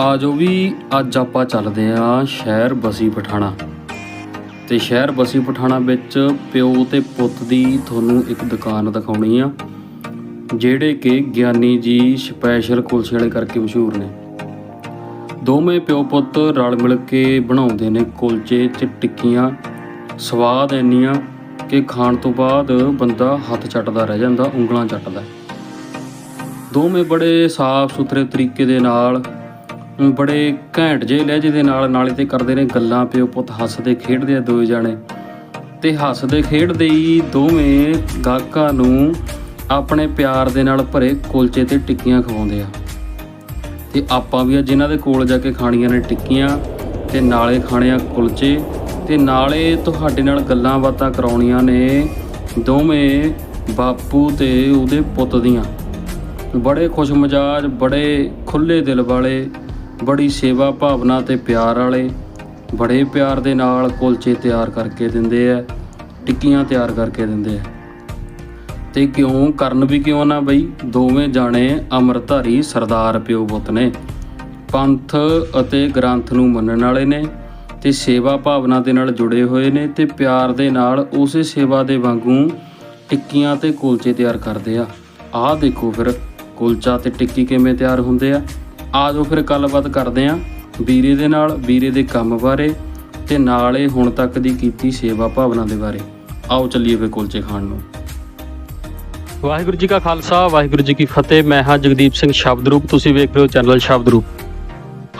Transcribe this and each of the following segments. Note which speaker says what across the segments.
Speaker 1: ਆ ਜੋ ਵੀ ਅੱਜ ਆਪਾਂ ਚੱਲਦੇ ਆਂ ਸ਼ਹਿਰ ਬਸੀ ਪਠਾਣਾ। ਤੇ ਸ਼ਹਿਰ ਬਸੀ ਪਠਾਣਾ ਵਿੱਚ ਪਿਓ ਤੇ ਪੁੱਤ ਦੀ ਤੁਹਾਨੂੰ ਇੱਕ ਦੁਕਾਨ ਦਿਖਾਉਣੀ ਆ, ਜਿਹੜੇ ਕਿ ਗਿਆਨੀ ਜੀ ਸਪੈਸ਼ਲ ਕੁਲਚੇ ਵਾਲੇ ਕਰਕੇ ਮਸ਼ਹੂਰ ਨੇ। ਦੋਵੇਂ ਪਿਓ ਪੁੱਤ ਰਲ ਮਿਲ ਕੇ ਬਣਾਉਂਦੇ ਨੇ ਕੁਲਚੇ ਤੇ ਟਿੱਕੀਆਂ ਸਵਾਦ ਇੰਨੀਆਂ ਕਿ ਖਾਣ ਤੋਂ ਬਾਅਦ ਬੰਦਾ ਹੱਥ ਚੱਟਦਾ ਰਹਿ ਜਾਂਦਾ, ਉਂਗਲਾਂ ਚੱਟਦਾ। ਦੋਵੇਂ ਬੜੇ ਸਾਫ਼ ਸੁਥਰੇ ਤਰੀਕੇ ਦੇ ਨਾਲ ਬੜੇ ਘੈਂਟ ਜਿਹੇ ਲਹਿਜੇ ਦੇ ਨਾਲ ਨਾਲੇ ਤੇ ਕਰਦੇ ਨੇ ਗੱਲਾਂ, ਪਿਓ ਪੁੱਤ ਹੱਸਦੇ ਖੇਡਦੇ ਆ ਦੋਵੇਂ ਜਾਣੇ। ਤੇ ਹੱਸਦੇ ਖੇਡਦੇ ਹੀ ਦੋਵੇਂ ਗਾਹਕਾਂ ਨੂੰ ਆਪਣੇ ਪਿਆਰ ਦੇ ਨਾਲ ਭਰੇ ਕੁਲਚੇ ਤੇ ਟਿੱਕੀਆਂ ਖਵਾਉਂਦੇ ਆ। ਤੇ ਆਪਾਂ ਵੀ ਅੱਜ ਇਹਨਾਂ ਦੇ ਕੋਲ ਜਾ ਕੇ ਖਾਣੀਆਂ ਨੇ ਟਿੱਕੀਆਂ ਤੇ ਨਾਲੇ ਖਾਣੇ ਆ ਕੁਲਚੇ ਤੇ ਨਾਲੇ ਤੁਹਾਡੇ ਨਾਲ ਗੱਲਾਂ ਬਾਤਾਂ ਕਰਾਉਣੀਆਂ ਨੇ ਦੋਵੇਂ ਬਾਪੂ ਤੇ ਉਹਦੇ ਪੁੱਤ ਦੀਆਂ। ਬੜੇ ਖੁਸ਼ ਮਜਾਜ ਬੜੇ ਖੁੱਲੇ ਦਿਲ ਵਾਲੇ ਬੜੀ ਸੇਵਾ ਭਾਵਨਾ ਤੇ ਪਿਆਰ ਵਾਲੇ ਬੜੇ ਪਿਆਰ ਦੇ ਨਾਲ ਕੁਲਚੇ ਤਿਆਰ ਕਰਕੇ ਦਿੰਦੇ ਆ, ਟਿੱਕੀਆਂ ਤਿਆਰ ਕਰਕੇ ਦਿੰਦੇ ਆ। ਤੇ ਕਿਉਂ? ਕਰਨ ਵੀ ਕਿਉਂ ਨਾ ਬਈ? ਦੋਵੇਂ ਜਾਣੇ ਅੰਮ੍ਰਿਤਧਾਰੀ ਸਰਦਾਰ ਪਿਓ ਪੁੱਤ ਨੇ। ਪੰਥ ਅਤੇ ਗ੍ਰੰਥ ਨੂੰ ਮੰਨਣ ਵਾਲੇ ਨੇ ਤੇ ਸੇਵਾ ਭਾਵਨਾ ਦੇ ਨਾਲ ਜੁੜੇ ਹੋਏ ਨੇ ਤੇ ਪਿਆਰ ਦੇ ਨਾਲ ਉਸੇ ਸੇਵਾ ਦੇ ਵਾਂਗੂ ਟਿੱਕੀਆਂ ਤੇ ਕੁਲਚੇ ਤਿਆਰ ਕਰਦੇ ਆ। ਆਹ ਦੇਖੋ ਫਿਰ, ਕੁਲਚਾ ਤੇ ਟਿੱਕੀ ਕਿਵੇਂ ਤਿਆਰ ਹੁੰਦੇ ਆ? ਆਜੋ ਫਿਰ ਗੱਲਬਾਤ ਕਰਦੇ ਆ ਵੀਰੇ ਦੇ ਨਾਲ, ਵੀਰੇ ਦੇ ਕੰਮ ਬਾਰੇ ਤੇ ਨਾਲੇ ਹੁਣ ਤੱਕ ਦੀ ਕੀਤੀ ਸੇਵਾ ਭਾਵਨਾ ਦੇ ਬਾਰੇ। ਆਓ ਚੱਲੀਏ ਫਿਰ ਕੁਲਚੇ ਖਾਣ ਨੂੰ। ਵਾਹਿਗੁਰੂ ਜੀ ਕਾ ਖਾਲਸਾ, ਵਾਹਿਗੁਰੂ ਜੀ ਕੀ ਫਤਿਹ। ਮੈਂ ਹਾਂ ਜਗਦੀਪ ਸਿੰਘ ਸ਼ਬਦ ਰੂਪ ਤੁਸੀਂ ਵੇਖ ਰਹੇ ਹੋ ਚੈਨਲ ਸ਼ਬਦ ਰੂਪ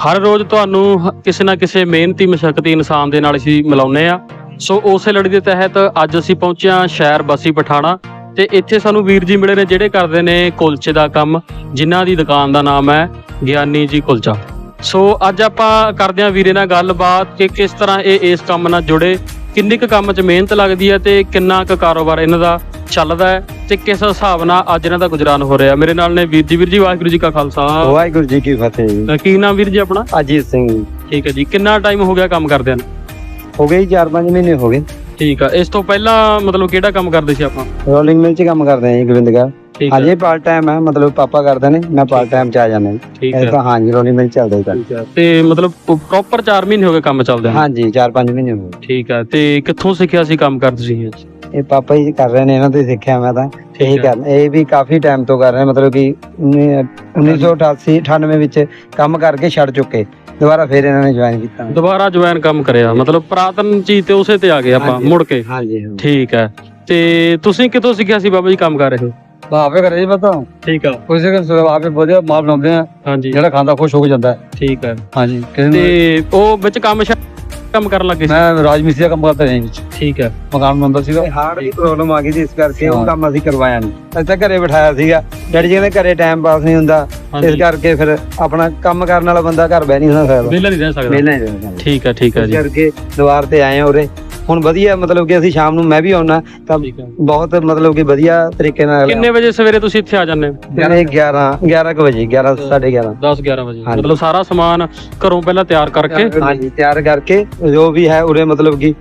Speaker 1: ਹਰ ਰੋਜ਼ ਤੁਹਾਨੂੰ ਕਿਸੇ ਨਾ ਕਿਸੇ ਮਿਹਨਤੀ, ਮਸ਼ਕਤੀ ਇਨਸਾਨ ਦੇ ਨਾਲ ਅਸੀਂ ਮਿਲਾਉਂਦੇ ਆ। ਸੋ ਉਸੇ ਲੜੀ ਦੇ ਤਹਿਤ ਅੱਜ ਅਸੀਂ ਪਹੁੰਚੇ ਹਾਂ ਸ਼ਹਿਰ ਬਸੀ ਪਠਾਣਾ। ਤੇ ਇੱਥੇ ਸਾਨੂੰ ਵੀਰ ਜੀ ਮਿਲੇ ਨੇ ਜਿਹੜੇ ਕਰਦੇ ਨੇ ਕੁਲਚੇ ਦਾ ਕੰਮ ਜਿਨ੍ਹਾਂ ਦੀ ਦੁਕਾਨ ਦਾ ਨਾਮ ਹੈ ਗਿਆਨੀ ਜੀ ਕੁਲਚਾ। ਸੋ ਅੱਜ ਆਪਾਂ ਕਰਦੇ ਹਾਂ ਵੀਰੇ ਨਾਲ ਗੱਲਬਾਤ ਕਿ ਕਿਸ ਤਰ੍ਹਾਂ ਇਹ ਇਸ ਕੰਮ ਨਾਲ ਜੁੜੇ ਕਿੰਨੀ ਕੁ ਕੰਮ 'ਚ ਮਿਹਨਤ ਲੱਗਦੀ ਹੈ ਤੇ ਕਿੰਨਾ ਕੁ ਕਾਰੋਬਾਰ ਇਹਨਾਂ ਦਾ ਚੱਲਦਾ ਹੈ ਤੇ ਕਿਸ ਹਿਸਾਬ ਨਾਲ ਅੱਜ ਇਹਨਾਂ ਦਾ ਗੁਜ਼ਰਾਨ ਹੋ ਰਿਹਾ। ਮੇਰੇ ਨਾਲ ਨੇ ਵੀਰ ਜੀ ਵੀਰ ਜੀ ਵਾਹਿਗੁਰੂ ਜੀ ਕਾ ਖਾਲਸਾ।
Speaker 2: ਵਾਹਿਗੁਰੂ ਜੀ ਕੀ ਫਤਿਹ ਜੀ।
Speaker 1: ਕੀ ਨਾਮ ਵੀਰ ਜੀ ਆਪਣਾ?
Speaker 2: ਅਜੀਤ ਸਿੰਘ ਜੀ।
Speaker 1: ਠੀਕ ਹੈ ਜੀ ਕਿੰਨਾ ਟਾਈਮ ਹੋ ਗਿਆ ਕੰਮ ਕਰਦਿਆਂ ਨੂੰ?
Speaker 2: ਹੋ ਗਏ 4-5 ਮਹੀਨੇ ਹੋ ਗਏ।
Speaker 1: ਠੀਕ ਆ ਇਸ ਤੋਂ ਪਹਿਲਾਂ ਮਤਲਬ ਕਿਹੜਾ ਕੰਮ ਕਰਦੇ ਸੀ ਆਪਾਂ?
Speaker 2: ਰੋਲਿੰਗ ਮਿਲ 'ਚ ਕੰਮ ਕਰਦੇ ਆਂ ਜੀ ਗੋਬਿੰਦਗੜ੍ਹ।
Speaker 1: ਠੀਕ
Speaker 2: ਹਾਂਜੀ ਪਾਰਟ ਟਾਈਮ ਹੈ ਮਤਲਬ ਪਾਪਾ ਕਰਦੇ ਨੇ ਮੈਂ ਪਾਰਟ ਟਾਈਮ 'ਚ ਆ ਜਾਂਦਾ ਜੀ।
Speaker 1: ਠੀਕ
Speaker 2: ਇਹ
Speaker 1: ਹੈ
Speaker 2: ਤਾਂ ਹਾਂਜੀ ਰੋਲਿੰਗ ਮਿਲ ਚੱਲਦਾ ਹੀ
Speaker 1: ਠੀਕ ਹੈ ਤੇ ਮਤਲਬ ਪ੍ਰੋਪਰ 4 ਮਹੀਨੇ ਹੋ ਗਏ ਕੰਮ ਚੱਲਦਿਆਂ ਨੂੰ?
Speaker 2: ਹਾਂਜੀ 4-5 ਮਹੀਨੇ ਹੋ
Speaker 1: ਠੀਕ ਹੈ ਤੇ ਕਿੱਥੋਂ ਸਿੱਖਿਆ ਸੀ ਕੰਮ ਕਰਦੇ ਸੀ ਇਹ
Speaker 2: ਗਏ ਇਹ ਪਾਪਾ ਜੀ ਕਰ ਰਹੇ ਨੇ ਇਹਨਾਂ ਤੋਂ ਹੀ ਸਿੱਖਿਆ ਮੈਂ ਤਾਂ। ਇਹੀ
Speaker 1: ਠੀਕ ਹੈ
Speaker 2: ਕਰ ਇਹ ਵੀ ਕਾਫੀ ਟਾਈਮ ਤੋਂ ਕਰ ਰਹੇ ਮਤਲਬ ਕਿ 1988 98 ਵਿੱਚ ਕੰਮ ਕਰਕੇ ਛੱਡ ਚੁੱਕੇ। ਦੁਬਾਰਾ ਫਿਰ ਇਹਨਾਂ ਨੇ ਜੁਆਇਨ ਕੀਤਾ।
Speaker 1: ਦੁਬਾਰਾ ਜੁਆਇਨ ਕੰਮ ਕਰਿਆ। ਮਤਲਬ ਪੁਰਾਤਨ ਚੀਜ਼ ਤੇ ਉਸੇ ਤੇ ਆ ਗਏ ਆਪਾਂ। ਮੁੜ ਕੇ।
Speaker 2: ਹਾਂਜੀ
Speaker 1: ਠੀਕ ਹੈ। ਤੇ ਤੁਸੀਂ ਕਿੱਥੋਂ ਸਿੱਖਿਆ ਸੀ ਬਾਬਾ ਜੀ ਕੰਮ ਕਰ ਰਹੇ ਹੋ?
Speaker 2: ਕਰੇ ਜੀ ਪਤਾ।
Speaker 1: ਠੀਕ ਆ।
Speaker 2: ਕੋਈ ਸੇ ਆਪੇ ਵਧੀਆ ਮਾਲ ਬਣਾਉਂਦੇ ਆ।
Speaker 1: ਹਾਂਜੀ।
Speaker 2: ਜਿਹੜਾ ਖਾਂਦਾ ਖੁਸ਼ ਹੋ ਜਾਂਦਾ।
Speaker 1: ਠੀਕ ਹੈ।
Speaker 2: ਹਾਂਜੀ
Speaker 1: ਤੇ ਉਹ ਵਿੱਚ ਕੰਮ ਸ਼ਾ- ਕੰਮ ਕਰਨ ਲੱਗੇ ਸੀ।
Speaker 2: ਮੈਂ ਰਾਜ ਮਿਸਤਰੀ ਦਾ ਕੰਮ ਕਰਦਾ ਰਿਹਾ ਵਿੱਚ
Speaker 1: ਠੀਕ ਹੈ।
Speaker 2: ਮਕਾਨ ਬਣਦਾ ਸੀਗਾ। ਹਾਰਡ ਦੀ ਪ੍ਰੋਬਲਮ ਆ ਗਈ ਸੀ ਇਸ ਕਰਕੇ ਉਹ। ਕੰਮ ਅਸੀਂ ਕਰਵਾਇਆ ਨਹੀਂ ਅਸੀਂ ਤਾਂ ਘਰੇ ਬਿਠਾਇਆ ਸੀਗਾ। ਡੈਡੀ ਜੀ ਘਰੇ ਟਾਈਮ ਪਾਸ ਨਹੀਂ ਹੁੰਦਾ। ਇਸ ਕਰਕੇ ਫਿਰ ਆਪਣਾ ਕੰਮ ਕਰਨ ਵਾਲਾ ਬੰਦਾ ਘਰ ਬਹਿ ਨਹੀਂ ਸਕਦਾ।
Speaker 1: ਵਿਹਲਾ ਨਹੀਂ ਰਹਿ ਸਕਦਾ।
Speaker 2: ਵਿਹਲਾ ਹੀ ਰਹਿੰਦਾ
Speaker 1: ਠੀਕ ਹੈ ਠੀਕ ਹੈ ਜੀ।
Speaker 2: ਕਰਕੇ ਦੁਆਰ ਤੇ ਆਏ ਹਾਂ ਉਰੇ। ਹੁਣ ਵਧੀਆ ਮਤਲਬ ਕਿ ਅਸੀਂ ਸ਼ਾਮ ਨੂੰ ਮੈਂ ਵੀ ਆਉਣਾ ਤਾਂ
Speaker 1: ਠੀਕ ਹੈ।
Speaker 2: ਬਹੁਤ ਮਤਲਬ ਕਿ ਵਧੀਆ ਤਰੀਕੇ ਨਾਲ
Speaker 1: ਕਿੰਨੇ ਵਜੇ ਸਵੇਰੇ ਤੁਸੀਂ ਇੱਥੇ ਆ ਜਾਂਦੇ? ਹੋ
Speaker 2: ਯਾਨੀ 11 11 ਕੁ ਵਜੇ 11 11:30
Speaker 1: 10 11 ਵਜੇ।
Speaker 2: ਹਾਂਜੀ।
Speaker 1: ਮਤਲਬ ਸਾਰਾ ਸਮਾਨ ਘਰੋਂ ਪਹਿਲਾਂ ਤਿਆਰ ਕਰਕੇ?
Speaker 2: ਹਾਂਜੀ ਤਿਆਰ ਕਰਕੇ ਜੋ ਵੀ ਹੈ ਉਰੇ ਮਤਲਬ ਕਿ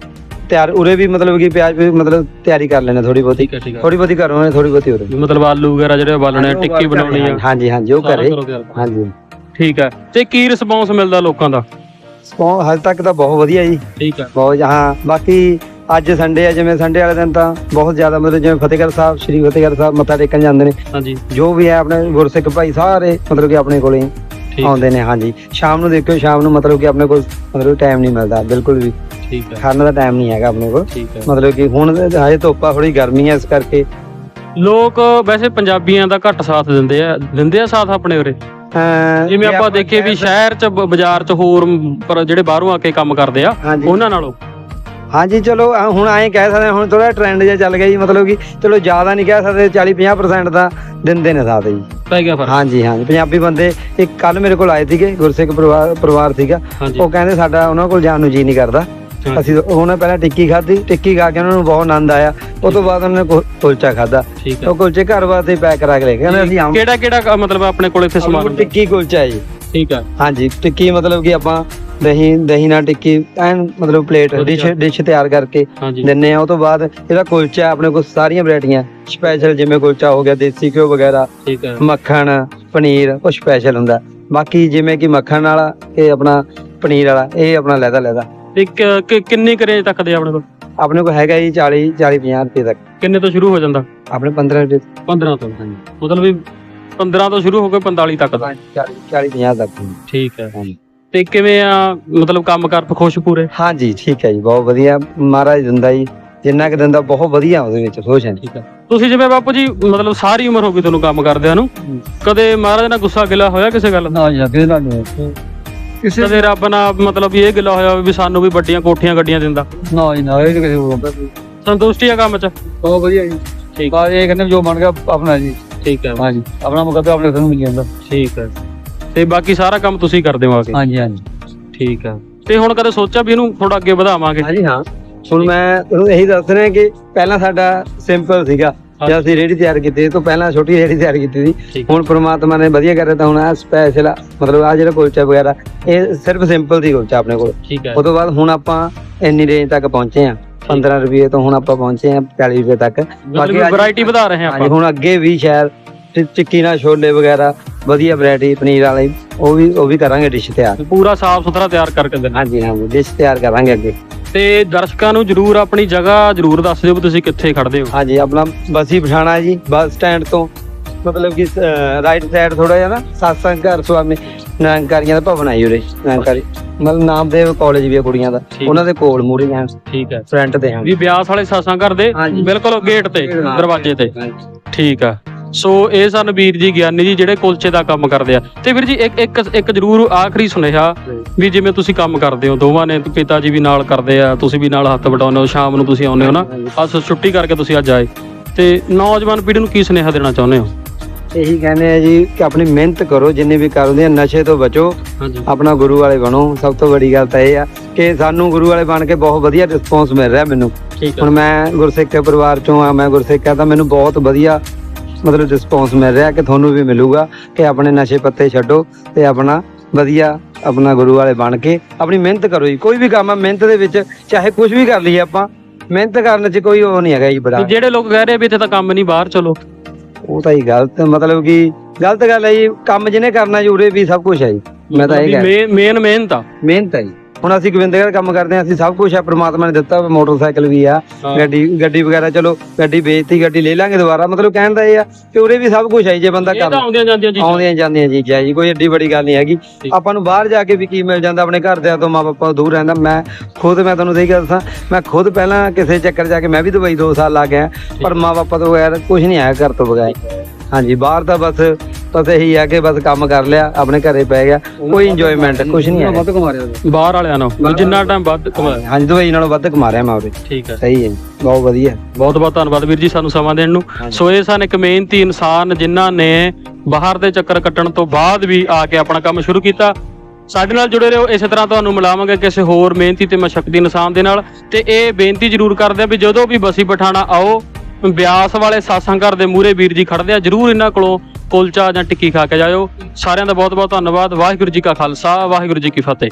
Speaker 2: ਤਿਆਰ ਉਰੇ ਵੀ ਮਤਲਬ ਕਿ ਪਿਆਜ਼ ਵੀ ਮਤਲਬ ਤਿਆਰੀ ਕਰ ਲੈਣੇ ਥੋੜੀ ਬਹੁਤੀ।
Speaker 1: ਠੀਕ ਹੈ ਠੀਕ ਹੈ।
Speaker 2: ਥੋੜੀ ਬਹੁਤੀ ਘਰੋਂ ਥੋੜੀ ਬਹੁਤੀ ਉਰੇ।
Speaker 1: ਮਤਲਬ ਆਲੂ ਵਗੈਰਾ ਜਿਹੜੇ ਉਬਾਲਣੇ ਆ, ਟਿੱਕੀ ਬਣਾਉਣੀ ਆ।
Speaker 2: ਹਾਂਜੀ ਹਾਂਜੀ ਉਹ
Speaker 1: ਸਾਰਾ
Speaker 2: ਕਰੇ
Speaker 1: ਘਰੋਂ ਤਿਆਰ ਕਰਨਾ।
Speaker 2: ਹਾਂਜੀ।
Speaker 1: ਠੀਕ ਹੈ। ਤੇ ਕੀ ਰਿਸਪੌਂਸ ਮਿਲਦਾ ਲੋਕਾਂ ਦਾ?
Speaker 2: ਸਪੌਂ ਹਜੇ ਤੱਕ ਤਾਂ ਬਹੁਤ ਵਧੀਆ ਜੀ।
Speaker 1: ਠੀਕ ਹੈ
Speaker 2: ਬਹੁਤ ਹਾਂ ਬਾਕੀ ਅੱਜ ਸੰਡੇ ਆ ਜਿਵੇਂ ਸੰਡੇ ਵਾਲੇ ਦਿਨ ਤਾਂ ਬਹੁਤ ਜ਼ਿਆਦਾ ਮਤਲਬ ਜਿਵੇਂ ਫਤਿਹਗੜ੍ਹ ਸਾਹਿਬ ਸ਼੍ਰੀ ਫਤਿਹਗੜ੍ਹ ਸਾਹਿਬ ਮੱਥਾ ਟੇਕਣ ਜਾਂਦੇ ਨੇ।
Speaker 1: ਹਾਂਜੀ।
Speaker 2: ਜੋ ਵੀ ਹੈ ਆਪਣੇ ਗੁਰਸਿੱਖ ਭਾਈ ਸਾਰੇ ਮਤਲਬ ਕਿ ਆਪਣੇ ਕੋਲੇ ਆਉਂਦੇ ਨੇ ਹਾਂਜੀ। ਸ਼ਾਮ ਨੂੰ ਦੇਖਿਓ ਸ਼ਾਮ ਨੂੰ ਮਤਲਬ ਕਿ ਆਪਣੇ ਕੋਲ ਮਤਲਬ ਟਾਈਮ ਨਹੀਂ ਮਿਲਦਾ ਬਿਲਕੁਲ ਵੀ।
Speaker 1: ਠੀਕ ਹੈ
Speaker 2: ਖਾਣ ਦਾ ਟਾਈਮ ਨਹੀਂ ਹੈਗਾ ਆਪਣੇ ਕੋਲ। ਮਤਲਬ ਕਿ ਹੁਣ ਹਜੇ ਧੁੱਪਾ ਥੋੜੀ ਗਰਮੀ ਹੈ ਇਸ ਕਰਕੇ।
Speaker 1: ਲੋਕ ਵੈਸੇ ਪੰਜਾਬੀਆਂ ਦਾ ਘੱਟ ਸਾਥ ਦਿੰਦੇ ਆ ਦਿੰਦੇ ਆ ਸਾਥ ਆਪਣੇ ਉਰੇ। ਜਿਵੇਂ ਆਪਾਂ ਦੇਖੀਏ ਵੀ ਸ਼ਹਿਰ ਚ ਬ- ਬਾਜ਼ਾਰ ਚ ਹੋਰ ਮ, ਪਰ ਜਿਹੜੇ ਬਾਹਰੋਂ ਆ ਕੇ ਕੰਮ ਕਰਦੇ ਆ
Speaker 2: ਹਾਂਜੀ।
Speaker 1: ਉਹਨਾਂ ਨਾਲੋਂ?
Speaker 2: ਹਾਂਜੀ ਚਲੋ ਅਹ ਹੁਣ ਐਂ ਕਹਿ ਸਕਦੇ ਹਾਂ, ਹੁਣ ਥੋੜਾ ਟ੍ਰੈਂਡ ਜਿਹਾ ਚੱਲ ਗਿਆ ਜੀ ਮਤਲਬ ਕਿ ਚਲੋ ਜ਼ਿਆਦਾ ਨਹੀਂ ਕਹਿ ਸਕਦੇ 40 50% ਤਾਂ ਦਿੰਦੇ ਨੇ ਸਾਥ ਜੀ।
Speaker 1: ਪੈ ਗਿਆ ਫ਼ਰਕ।
Speaker 2: ਹਾਂਜੀ ਹਾਂਜੀ ਪੰਜਾਬੀ ਬੰਦੇ ਇੱਕ ਕੱਲ ਮੇਰੇ ਕੋਲ ਆਏ ਸੀਗੇ ਗੁਰਸਿੱਖ ਪਰਿਵਾਰ ਪਰਿਵਾਰ ਸੀਗਾ।
Speaker 1: ਹਾਂਜੀ।
Speaker 2: ਉਹ ਕਹਿੰਦੇ ਸਾਡਾ ਉਹਨਾਂ ਕੋਲ ਜਾਣ ਨੂੰ ਜੀ ਨਹੀਂ ਕਰਦਾ। ਅਸੀਂ ਉਹਨਾਂ ਪਹਿਲਾਂ ਟਿੱਕੀ ਖਾਧੀ ਟਿੱਕੀ ਖਾ ਕੇ ਉਹਨਾਂ ਨੂੰ ਬਹੁਤ ਆਨੰਦ ਆਇਆ। ਉਸ ਤੋਂ ਬਾਅਦ ਉਹਨਾਂ ਨੇ ਕੁਲਚਾ ਖਾਧਾ।
Speaker 1: ਠੀਕ ਹੈ।
Speaker 2: ਉਹ ਕੁਲਚੇ ਘਰ ਵਾਸਤੇ ਪੈਕ ਕਰਾ ਕੇ ਲੈ ਗਏ ਕਹਿੰਦੇ ਅਸੀਂ ਆਮ
Speaker 1: ਕਿਹੜਾ ਕਿਹੜਾ ਮਤਲਬ ਆਪਣੇ ਕੋਲ ਇੱਥੇ ਸਮਾਨ?
Speaker 2: ਟਿੱਕੀ ਕੁਲਚਾ ਜੀ।
Speaker 1: ਠੀਕ ਹੈ।
Speaker 2: ਹਾਂਜੀ ਟਿੱਕੀ ਮਤਲਬ ਕਿ ਆਪਾਂ ਦਹੀਂ ਦਹੀਂ ਨਾਲ ਟਿੱਕੀ ਐਨ ਮਤਲਬ ਪਲੇਟ। ਡਿਸ਼ ਡਿਸ਼ ਤਿਆਰ ਕਰਕੇ ਦਿੰਨੇ ਆ ਉਹ ਤੋਂ ਬਾਅਦ ਇਹਦਾ ਕੁਲਚਾ ਆਪਣੇ ਕੋਲ ਸਾਰੀਆਂ ਵੈਰਾਈਟੀਆਂ। ਸਪੈਸ਼ਲ ਜਿਵੇਂ ਕੁਲਚਾ ਹੋ ਗਿਆ ਦੇਸੀ ਘਿਓ ਵਗੈਰਾ
Speaker 1: ਠੀਕ ਹੈ।
Speaker 2: ਮੱਖਣ ਪਨੀਰ ਉਹ ਸਪੈਸ਼ਲ ਹੁੰਦਾ। ਬਾਕੀ ਜਿਵੇਂ ਕਿ ਮੱਖਣ ਵਾਲਾ ਇਹ ਆਪਣਾ ਪਨੀਰ ਵਾਲਾ ਇਹ ਆਪਣਾ ਲੈਦਾ ਲੈਦਾ
Speaker 1: ਤੇ ਕ- ਕਿ- ਕਿੰਨੀ ਕਰੇਜ ਤੱਕ ਦੇ ਆਪਣੇ ਕੋਲ?
Speaker 2: ਆਪਣੇ ਕੋਲ ਹੈਗਾ ਜੀ 40 40 50 ਰੁਪਏ ਤੱਕ।
Speaker 1: ਕਿੰਨੇ ਤੋਂ ਸ਼ੁਰੂ ਹੋ ਜਾਂਦਾ?
Speaker 2: ਆਪਣੇ 15 ਰੁਪਏ
Speaker 1: 15 ਤੋਂ ਮਤਲਬ ਵੀ 15 ਤੋਂ ਸ਼ੁਰੂ ਹੋ ਕੇ 45 ਤੱਕ ਦਾ।
Speaker 2: 40 40 50 ਤੱਕ।
Speaker 1: ਠੀਕ ਹੈ।
Speaker 2: ਹਾਂਜੀ।
Speaker 1: ਤੇ ਕਿਵੇਂ ਆ ਮਤਲਬ ਕੰਮ ਕਰ ਖੁਸ਼ ਪੂਰੇ?
Speaker 2: ਹਾਂਜੀ ਠੀਕ ਹੈ ਜੀ ਬਹੁਤ ਵਧੀਆ। ਮਹਾਰਾਜ ਦਿੰਦਾ ਜੀ। ਜਿੰਨਾ ਕਿ ਦਿੰਦਾ ਬਹੁਤ ਵਧੀਆ ਉਹਦੇ ਵਿੱਚ ਖੁਸ਼ ਹਾਂ। ਜੀ।
Speaker 1: ਠੀਕ ਹੈ। ਤੁਸੀਂ ਜਿਵੇਂ ਬਾਪੂ ਜੀ ਮਤਲਬ ਸਾਰੀ ਉਮਰ ਹੋ ਗਈ ਤੁਹਾਨੂੰ ਕੰਮ ਕਰਦਿਆਂ ਨੂੰ। ਕਦੇ ਮਹਾਰਾਜ ਨਾਲ ਗੁੱਸਾ ਗਿਲਾ ਹੋਇਆ ਕਿਸੇ ਗੱਲ ਦਾ?
Speaker 2: ਨਾ ਜੀ ਅੱਗੇ ਨਾਲ ਕਿਸੇ
Speaker 1: ਕਦੇ ਰੱਬ ਨਾਲ ਮਤਲਬ ਵੀ ਇਹ ਗਿਲਾ ਹੋਇਆ ਵੀ ਸਾਨੂੰ ਵੀ ਵੱਡੀਆਂ ਕੋਠੀਆਂ ਗੱਡੀਆਂ ਦਿੰਦਾ।
Speaker 2: ਨਾ ਜੀ ਨਾ ਇਹ ਕਿਸੇ ਹੋਰ
Speaker 1: ਸੰਤੁਸ਼ਟੀ ਆ ਕੰਮ 'ਚ?
Speaker 2: ਬਹੁਤ ਵਧੀਆ ਜੀ।
Speaker 1: ਠੀਕ।
Speaker 2: ਬਸ ਇਹ ਕਹਿੰਦੇ ਜੋ ਬਣ ਗਿਆ ਆਪਣਾ ਜੀ।
Speaker 1: ਠੀਕ ਹੈ।
Speaker 2: ਹਾਂਜੀ ਆਪਣਾ ਮੁਕੱਦਰ ਆਪਣੇ ਨੂੰ ਮਿਲ ਜਾਂਦਾ।
Speaker 1: ਠੀਕ ਹੈ। ਤੇ ਬਾਕੀ ਸਾਰਾ ਕੰਮ ਤੁਸੀਂ ਕਰਦੇ ਹੋ ਆ ਕੇ?
Speaker 2: ਹਾਂਜੀ ਹਾਂਜੀ।
Speaker 1: ਠੀਕ ਹੈ। ਤੇ ਹੁਣ ਕਦੇ ਸੋਚਿਆ ਵੀ ਇਹਨੂੰ ਥੋੜਾ ਅੱਗੇ ਵਧਾਵਾਂਗੇ?
Speaker 2: ਹਾਂਜੀ ਹਾਂ। ਹੁਣ ਮੈਂ ਤੁਹਾਨੂੰ ਇਹੀ ਦੱਸ ਰਿਹਾ ਕਿ ਪਹਿਲਾਂ ਸਾਡਾ ਸਿੰਪਲ ਸੀਗਾ। ਜਦ ਅਸੀਂ ਰੇੜੀ ਤਿਆਰ ਕੀਤੀ ਤੋਂ ਪਹਿਲਾਂ ਛੋਟੀ ਰੇੜੀ ਤਿਆਰ ਕੀਤੀ ਸੀ। ਹੁਣ ਪ੍ਰਮਾਤਮਾ ਨੇ ਵਧੀਆ ਕਰਿਆ ਤਾਂ ਹੁਣ ਆ ਸਪੈਸ਼ਲ ਮਤਲਬ ਆ ਜਿਹੜਾ ਕੁਲਚਾ ਵਗੈਰਾ ਇਹ ਸਿਰਫ ਸਿੰਪਲ ਦੀ ਕੁਲਚਾ ਆਪਣੇ ਕੋਲ।
Speaker 1: ਹੈ।
Speaker 2: ਉਸ ਤੋਂ ਬਾਅਦ ਹੁਣ ਆਪਾਂ ਇੰਨੀ ਰੇਂਜ ਤੱਕ ਪਹੁੰਚੇ ਆ 15 ਰੁਪਏ ਤੋਂ ਹੁਣ ਆਪਾਂ ਪਹੁੰਚੇ ਆ 40 ਰੁਪਏ ਤੱਕ। ਬਾਕੀ
Speaker 1: ਵੈਰਾਈਟੀ ਵਧਾ ਰਹੇ ਹਾਂ ਆਪਾਂ।
Speaker 2: ਹੁਣ ਅੱਗੇ ਵੀ ਸ਼ਾਇਦ ਚਿੱਕੀ ਨਾਲ ਛੋਲੇ ਵਗੈਰਾ ਵਧੀਆ ਵੈਰਾਈਟੀ ਪਨੀਰ ਵਾਲੀ ਉਹ ਵੀ ਉਹ ਵੀ ਕਰਾਂਗੇ ਡਿਸ਼ ਤਿਆਰ।
Speaker 1: ਪੂਰਾ ਸਾਫ਼ ਸੁਥਰਾ ਤਿਆਰ ਕਰਕੇ ਦੇਣਾ
Speaker 2: ਹਾਂਜੀ ਹਾਂਜੀ ਡਿਸ਼ ਤਿਆਰ ਕਰਾਂਗੇ ਅੱਗੇ।
Speaker 1: ਤੇ ਦਰਸ਼ਕਾਂ ਨੂੰ ਜਰੂਰ ਆਪਣੀ ਜਗ੍ਹਾ ਜਰੂਰ ਦੱਸ ਦਿਓ ਵੀ ਤੁਸੀਂ ਕਿੱਥੇ ਖੜਦੇ ਹੋ।
Speaker 2: ਹਾਂਜੀ ਆਪਣਾ ਬਸੀ ਪਠਾਣਾ ਜੀ ਬੱਸ ਸਟੈਂਡ ਤੋਂ। ਮਤਲਬ ਕਿ ਰਾਈਟ ਸਾਈਡ ਥੋੜਾ ਜਿਹਾ ਨਾ ਸਾਸੰਗ ਘਰ ਸੁਆਮੀ ਨਾਨਕਾਰੀਆਂ ਦਾ ਭਵਨ ਆਈ ਉਰੇ ਨਾਨਕਾਰੀ। ਮਤਲਬ ਨਾਮਦੇਵ ਕਾਲਜ ਵੀ ਆ ਕੁੜੀਆਂ ਦਾ।
Speaker 1: ਠੀਕ।
Speaker 2: ਉਹਨਾਂ ਦੇ ਕੋਲ ਮੂਰੀ ਲੈਣ
Speaker 1: ਠੀਕ ਹੈ
Speaker 2: ਫਰੰਟ ਤੇ ਹਾਂ
Speaker 1: ਵੀ ਬਿਆਸ ਵਾਲੇ ਸਾਸਾਂ ਘਰ ਦੇ
Speaker 2: ਹਾਂਜੀ।
Speaker 1: ਬਿਲਕੁਲ ਗੇਟ ਤੇ ਦਰਵਾਜ਼ੇ ਤੇ। ਠੀਕ ਆ। ਸੋ ਇਹ ਸਨ ਵੀਰ ਜੀ ਗਿਆਨੀ ਜੀ ਜਿਹੜੇ ਕੁਲਚੇ ਦਾ ਕੰਮ ਕਰਦੇ ਆ। ਤੇ ਵੀਰ ਜੀ ਇੱਕ ਇੱਕ ਇੱਕ ਜਰੂਰ ਆਖਰੀ ਸੁਨੇਹਾ ਵੀ ਜਿਵੇਂ ਤੁਸੀਂ ਕੰਮ ਕਰਦੇ ਹੋ ਦੋਵਾਂ ਨੇ ਪਿਤਾ ਜੀ ਵੀ ਨਾਲ ਕਰਦੇ ਆ ਤੁਸੀਂ ਵੀ ਨਾਲ ਹੱਥ ਵਟਾਉਂਦੇ ਹੋ ਸ਼ਾਮ ਨੂੰ ਤੁਸੀਂ ਆਉਂਦੇ ਹੋ ਨਾ। ਅੱਜ ਛੁੱਟੀ ਕਰਕੇ ਤੁਸੀਂ ਅੱਜ ਆਏ। ਤੇ ਨੌਜਵਾਨ ਪੀੜ੍ਹੀ ਨੂੰ ਕੀ ਸੁਨੇਹਾ ਦੇਣਾ ਚਾਹੁੰਦੇ ਹੋ?
Speaker 2: ਇਹੀ ਕਹਿੰਦੇ ਆ ਜੀ ਕਿ ਆਪਣੀ ਮਿਹਨਤ ਕਰੋ ਜਿੰਨੇ ਵੀ ਕਰਦੇ ਆ ਨਸ਼ੇ ਤੋਂ ਬਚੋ। ਆਪਣਾ ਗੁਰੂ ਵਾਲੇ ਬਣੋ। ਸਭ ਤੋਂ ਵੱਡੀ ਗੱਲ ਤਾਂ ਇਹ ਆ ਕਿ ਸਾਨੂੰ ਗੁਰੂ ਵਾਲੇ ਬਣ ਕੇ ਬਹੁਤ ਵਧੀਆ ਰਿਸਪੌਂਸ ਮਿਲ ਰਿਹਾ ਮੈਨੂੰ। ਹੁਣ ਮੈਂ ਗੁਰਸਿੱਖ ਪਰਿਵਾਰ ਚੋਂ ਆ ਮੈਂ ਗੁਰਸਿੱਖ ਆ ਤਾਂ ਮੈਨੂੰ ਬਹੁਤ ਵਧੀਆ ਮਤਲਬ ਰਿਸਪੌਂਸ ਮਿਲ ਰਿਹਾ ਕਿ ਤੁਹਾਨੂੰ ਵੀ ਮਿਲੂਗਾ ਕਿ ਆਪਣੇ ਨਸ਼ੇ ਪੱਤੇ ਛੱਡੋ ਤੇ ਆਪਣਾ ਵਧੀਆ ਆਪਣਾ ਗੁਰੂ ਵਾਲੇ ਬਣ ਕੇ ਆਪਣੀ ਮਿਹਨਤ ਕਰੋ ਜੀ। ਕੋਈ ਵੀ ਕੰਮ ਆ ਮਿਹਨਤ ਦੇ ਵਿੱਚ ਚਾਹੇ ਕੁਝ ਵੀ ਕਰ ਲਈਏ ਆਪਾਂ ਮਿਹਨਤ ਕਰਨ 'ਚ ਕੋਈ ਉਹ ਨਹੀਂ ਹੈਗਾ ਜੀ ਬੜਾ।
Speaker 1: ਜਿਹੜੇ ਲੋਕ ਕਹਿ ਰਹੇ ਵੀ ਇੱਥੇ ਤਾਂ ਕੰਮ ਨਹੀਂ ਬਾਹਰ ਚਲੋ।
Speaker 2: ਉਹ ਤਾਂ ਹੀ ਗਲਤ ਮਤਲਬ ਕਿ ਗਲਤ ਗੱਲ ਹੈ ਜੀ। ਕੰਮ ਜਿਹਨੇ ਕਰਨਾ ਜੀ ਉਰੇ ਵੀ ਸਭ ਕੁਝ ਹੈ ਜੀ। ਮੈਂ ਤਾਂ ਇਹ ਕਹਿ
Speaker 1: ਮੇਨ ਮਿਹਨਤ ਆ।
Speaker 2: ਮਿਹਨਤ ਹੈ ਜੀ। ਹੁਣ ਅਸੀਂ ਗੋਬਿੰਦਗੜ੍ਹ ਕੰਮ ਕਰਦੇ ਹਾਂ ਅਸੀਂ ਸਭ ਕੁਝ ਹੈ ਪ੍ਰਮਾਤਮਾ ਨੇ ਦਿੱਤਾ ਮੋਟਰਸਾਈਕਲ ਵੀ ਆ। ਗੱਡੀ ਗੱਡੀ ਵਗੈਰਾ ਚਲੋ ਗੱਡੀ ਵੇਚਤੀ ਗੱਡੀ ਲੈ ਲਾਂਗੇ ਦੁਬਾਰਾ ਮਤਲਬ ਕਹਿਣ ਦਾ ਇਹ ਆ ਕਿ ਉਰੇ ਵੀ ਸਭ ਕੁਝ ਹੈ ਜੀ, ਬੰਦਾ ਕਰ
Speaker 1: ਆਉਂਦੀਆਂ ਜਾਂਦੀਆਂ ਜੀ
Speaker 2: ਆਉਂਦੀਆਂ ਜਾਂਦੀਆਂ ਚੀਜ਼ਾਂ ਜੀ ਕੋਈ ਏਡੀ ਵੱਡੀ ਗੱਲ ਨਹੀਂ ਹੈਗੀ। ਆਪਾਂ ਨੂੰ ਬਾਹਰ ਜਾ ਕੇ ਵੀ ਕੀ ਮਿਲ ਜਾਂਦਾ ਆਪਣੇ ਘਰਦਿਆਂ ਤੋਂ ਮਾਪੇ ਦੂਰ ਰਹਿੰਦਾ ਮੈਂ ਖੁਦ ਮੈਂ ਤੁਹਾਨੂੰ ਸਹੀ ਗੱਲ ਦੱਸਾਂ ਮੈਂ ਖੁਦ ਪਹਿਲਾਂ ਕਿਸੇ ਚੱਕਰ ਜਾ ਕੇ ਮੈਂ ਵੀ ਦੁਬਈ 2 ਸਾਲ ਲਾ ਗਿਆ ਪਰ ਮਾਪੇ ਤੋਂ ਬਗੈਰ ਕੁਝ ਨਹੀਂ ਆਇਆ ਘਰ ਤੋਂ ਬਗੈਰ। ਹਾਂਜੀ ਬਾਹਰ ਤਾਂ ਬਸ ਬਸ ਇਹੀ ਆ ਕਿ ਬਸ ਕੰਮ ਕਰ ਲਿਆ ਆਪਣੇ ਘਰੇ ਪੈ ਗਿਆ ਕੋਈ ਇੰਜੋਇਮੈਂਟ ਕੁਝ ਨਹੀਂ ਹੈ
Speaker 1: ਬਾਹਰ ਵਾਲਿਆਂ ਨੂੰ ਵੀ ਜਿੰਨਾ ਟਾਈਮ ਵੱਧ ਕਮਾਇਆ
Speaker 2: ਹਾਂਜੀ ਦੁਬਈ ਨਾਲੋਂ ਵੱਧ ਕਮਾ ਰਿਹਾ ਮੈਂ ਉਰੇ
Speaker 1: ਠੀਕ ਹੈ।
Speaker 2: ਸਹੀ ਹੈ ਜੀ, ਬਹੁਤ ਵਧੀਆ।
Speaker 1: ਬਹੁਤ ਬਹੁਤ ਧੰਨਵਾਦ ਵੀਰ ਜੀ ਸਾਨੂੰ ਸਮਾਂ ਦੇਣ ਨੂੰ। ਸੋ ਇਹ ਸਨ ਇੱਕ ਮਿਹਨਤੀ ਇਨਸਾਨ ਜਿਨ੍ਹਾਂ ਨੇ ਬਾਹਰ ਦੇ ਚੱਕਰ ਕੱਟਣ ਤੋਂ ਬਾਅਦ ਵੀ ਆ ਕੇ ਆਪਣਾ ਕੰਮ ਸ਼ੁਰੂ ਕੀਤਾ। ਸਾਡੇ ਨਾਲ ਜੁੜੇ ਰਹੋ ਇਸੇ ਤਰ੍ਹਾਂ ਤੁਹਾਨੂੰ ਮਿਲਾਵਾਂਗੇ ਕਿਸੇ ਹੋਰ ਮਿਹਨਤੀ ਤੇ ਮਸ਼ਕਤੀ ਇਨਸਾਨ ਦੇ ਨਾਲ। ਤੇ ਇਹ ਬੇਨਤੀ ਜ਼ਰੂਰ ਕਰਦੇ ਆ ਵੀ ਜਦੋਂ ਵੀ ਬਸੀ ਪਠਾਣਾ ਆਓ ਬਿਆਸ ਵਾਲੇ ਸਾਸਾਂ ਘਰ ਦੇ ਮੂਹਰੇ ਵੀਰ ਜੀ ਖੜਦੇ ਆ, ਜਰੂਰ ਇਹਨਾਂ ਕੋਲੋਂ ਕੁਲਚਾ ਜਾਂ ਟਿੱਕੀ ਖਾ ਕੇ ਜਾਇਓ। ਸਾਰਿਆਂ ਦਾ ਬਹੁਤ ਬਹੁਤ ਧੰਨਵਾਦ। ਵਾਹਿਗੁਰੂ ਜੀ ਕਾ ਖਾਲਸਾ, ਵਾਹਿਗੁਰੂ ਜੀ ਕੀ ਫਤਿਹ।